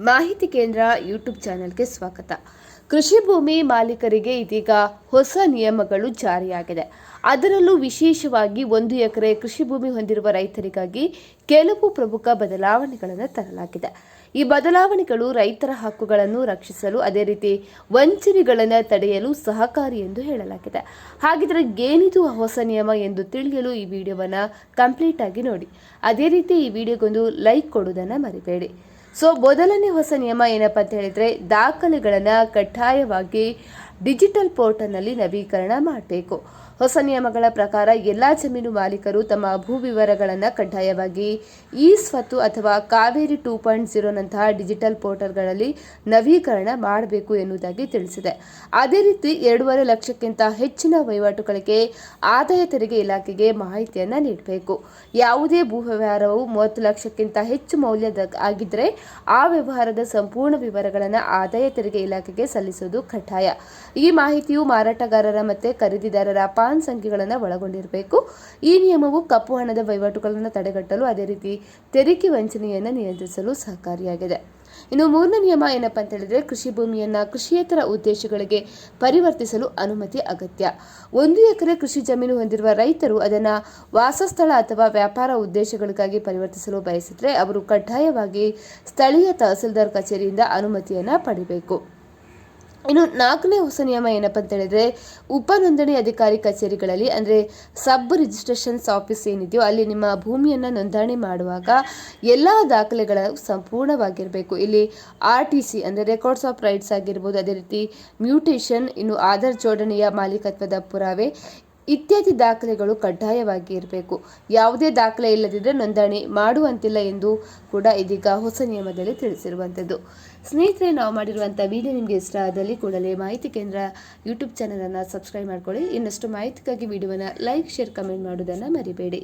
ಮಾಹಿತಿ ಕೇಂದ್ರ ಯೂಟ್ಯೂಬ್ ಚಾನೆಲ್ಗೆ ಸ್ವಾಗತ. ಕೃಷಿ ಭೂಮಿ ಮಾಲೀಕರಿಗೆ ಇದೀಗ ಹೊಸ ನಿಯಮಗಳು ಜಾರಿಯಾಗಿದೆ. ಅದರಲ್ಲೂ ವಿಶೇಷವಾಗಿ ಒಂದು ಎಕರೆ ಕೃಷಿ ಭೂಮಿ ಹೊಂದಿರುವ ರೈತರಿಗಾಗಿ ಕೆಲವು ಪ್ರಮುಖ ಬದಲಾವಣೆಗಳನ್ನು ತರಲಾಗಿದೆ. ಈ ಬದಲಾವಣೆಗಳು ರೈತರ ಹಕ್ಕುಗಳನ್ನು ರಕ್ಷಿಸಲು ಅದೇ ರೀತಿ ವಂಚನೆಗಳನ್ನು ತಡೆಯಲು ಸಹಕಾರಿ ಎಂದು ಹೇಳಲಾಗಿದೆ. ಹಾಗಿದ್ರೆ ಏನಿದು ಹೊಸ ನಿಯಮ ಎಂದು ತಿಳಿಯಲು ಈ ವಿಡಿಯೋವನ್ನು ಕಂಪ್ಲೀಟ್ ಆಗಿ ನೋಡಿ. ಅದೇ ರೀತಿ ಈ ವಿಡಿಯೋಗೊಂದು ಲೈಕ್ ಕೊಡುವುದನ್ನು ಮರಿಬೇಡಿ. ಸೊ, ಮೊದಲನೇ ಹೊಸ ನಿಯಮ ಏನಪ್ಪ ಅಂತ ಹೇಳಿದರೆ, ದಾಖಲೆಗಳನ್ನು ಕಡ್ಡಾಯವಾಗಿ ಡಿಜಿಟಲ್ ಪೋರ್ಟಲ್ನಲ್ಲಿ ನವೀಕರಣ ಮಾಡಬೇಕು. ಹೊಸ ನಿಯಮಗಳ ಪ್ರಕಾರ ಎಲ್ಲ ಜಮೀನು ಮಾಲೀಕರು ತಮ್ಮ ಭೂ ವಿವರಗಳನ್ನು ಕಡ್ಡಾಯವಾಗಿ ಈ ಸ್ವತ್ತು ಅಥವಾ ಕಾವೇರಿ ಟೂ ಪಾಯಿಂಟ್ ಝೀರೋನಂತಹ ಡಿಜಿಟಲ್ ಪೋರ್ಟಲ್ಗಳಲ್ಲಿ ನವೀಕರಣ ಮಾಡಬೇಕು ಎನ್ನುವುದಾಗಿ ತಿಳಿಸಿದೆ. ಅದೇ ರೀತಿ ಎರಡೂವರೆ ಲಕ್ಷಕ್ಕಿಂತ ಹೆಚ್ಚಿನ ವಹಿವಾಟುಗಳಿಗೆ ಆದಾಯ ತೆರಿಗೆ ಇಲಾಖೆಗೆ ಮಾಹಿತಿಯನ್ನು ನೀಡಬೇಕು. ಯಾವುದೇ ಭೂ ವ್ಯವಹಾರವು ಮೂವತ್ತು ಲಕ್ಷಕ್ಕಿಂತ ಹೆಚ್ಚು ಮೌಲ್ಯದ ಆಗಿದ್ದರೆ ಆ ವ್ಯವಹಾರದ ಸಂಪೂರ್ಣ ವಿವರಗಳನ್ನು ಆದಾಯ ತೆರಿಗೆ ಇಲಾಖೆಗೆ ಸಲ್ಲಿಸುವುದು ಕಡ್ಡಾಯ. ಈ ಮಾಹಿತಿಯು ಮಾರಾಟಗಾರರ ಮತ್ತು ಖರೀದಿದಾರರ ಪಾನ್ ಸಂಖ್ಯೆಗಳನ್ನು ಒಳಗೊಂಡಿರಬೇಕು. ಈ ನಿಯಮವು ಕಪ್ಪು ಹಣದ ವಹಿವಾಟುಗಳನ್ನು ತಡೆಗಟ್ಟಲು ಅದೇ ರೀತಿ ತೆರಿಗೆ ವಂಚನೆಯನ್ನು ನಿಯಂತ್ರಿಸಲು ಸಹಕಾರಿಯಾಗಿದೆ. ಇನ್ನು ಮೂರನೇ ನಿಯಮ ಏನಪ್ಪಾ ಅಂತ ಹೇಳಿದ್ರೆ ಕೃಷಿ ಭೂಮಿಯನ್ನು ಕೃಷಿಯೇತರ ಉದ್ದೇಶಗಳಿಗೆ ಪರಿವರ್ತಿಸಲು ಅನುಮತಿ ಅಗತ್ಯ. ಒಂದು ಎಕರೆ ಕೃಷಿ ಜಮೀನು ಹೊಂದಿರುವ ರೈತರು ಅದನ್ನ ವಾಸಸ್ಥಳ ಅಥವಾ ವ್ಯಾಪಾರ ಉದ್ದೇಶಗಳಿಗಾಗಿ ಪರಿವರ್ತಿಸಲು ಬಯಸಿದ್ರೆ ಅವರು ಕಡ್ಡಾಯವಾಗಿ ಸ್ಥಳೀಯ ತಹಸೀಲ್ದಾರ್ ಕಚೇರಿಯಿಂದ ಅನುಮತಿಯನ್ನ ಪಡಿಬೇಕು. ಇನ್ನು ನಾಲ್ಕನೇ ಹೊಸ ನಿಯಮ ಏನಪ್ಪ ಅಂತ ಹೇಳಿದ್ರೆ ಉಪ ನೋಂದಣಿ ಅಧಿಕಾರಿ ಕಚೇರಿಗಳಲ್ಲಿ, ಅಂದರೆ ಸಬ್ ರಿಜಿಸ್ಟ್ರೇಷನ್ಸ್ ಆಫೀಸ್ ಏನಿದೆಯೋ, ಅಲ್ಲಿ ನಿಮ್ಮ ಭೂಮಿಯನ್ನು ನೋಂದಣಿ ಮಾಡುವಾಗ ಎಲ್ಲ ದಾಖಲೆಗಳು ಸಂಪೂರ್ಣವಾಗಿರಬೇಕು. ಇಲ್ಲಿ ಆರ್ ಟಿ ಸಿ ಅಂದರೆ ರೆಕಾರ್ಡ್ಸ್ ಆಫ್ ರೈಟ್ಸ್ ಆಗಿರ್ಬೋದು, ಅದೇ ರೀತಿ ಮ್ಯೂಟೇಷನ್ ಇನ್ನು ಆಧಾರ್ ಜೋಡಣೆಯ ಮಾಲೀಕತ್ವದ ಪುರಾವೆ ಇತ್ಯಾದಿ ದಾಖಲೆಗಳು ಕಡ್ಡಾಯವಾಗಿ ಇರಬೇಕು. ಯಾವುದೇ ದಾಖಲೆ ಇಲ್ಲದಿದ್ದರೆ ನೋಂದಣಿ ಮಾಡುವಂತಿಲ್ಲ ಎಂದು ಕೂಡ ಇದೀಗ ಹೊಸ ನಿಯಮದಲ್ಲಿ ತಿಳಿಸಿರುವಂಥದ್ದು. ಸ್ನೇಹಿತರೆ, ನಾವು ಮಾಡಿರುವಂಥ ವಿಡಿಯೋ ನಿಮಗೆ ಇಷ್ಟ ಆದಲ್ಲಿ ಕೂಡಲೇ ಮಾಹಿತಿ ಕೇಂದ್ರ ಯೂಟ್ಯೂಬ್ ಚಾನಲನ್ನು ಸಬ್ಸ್ಕ್ರೈಬ್ ಮಾಡ್ಕೊಳ್ಳಿ. ಇನ್ನಷ್ಟು ಮಾಹಿತಿಗಾಗಿ ವಿಡಿಯೋವನ್ನು ಲೈಕ್, ಶೇರ್, ಕಮೆಂಟ್ ಮಾಡೋದನ್ನು ಮರಿಬೇಡಿ.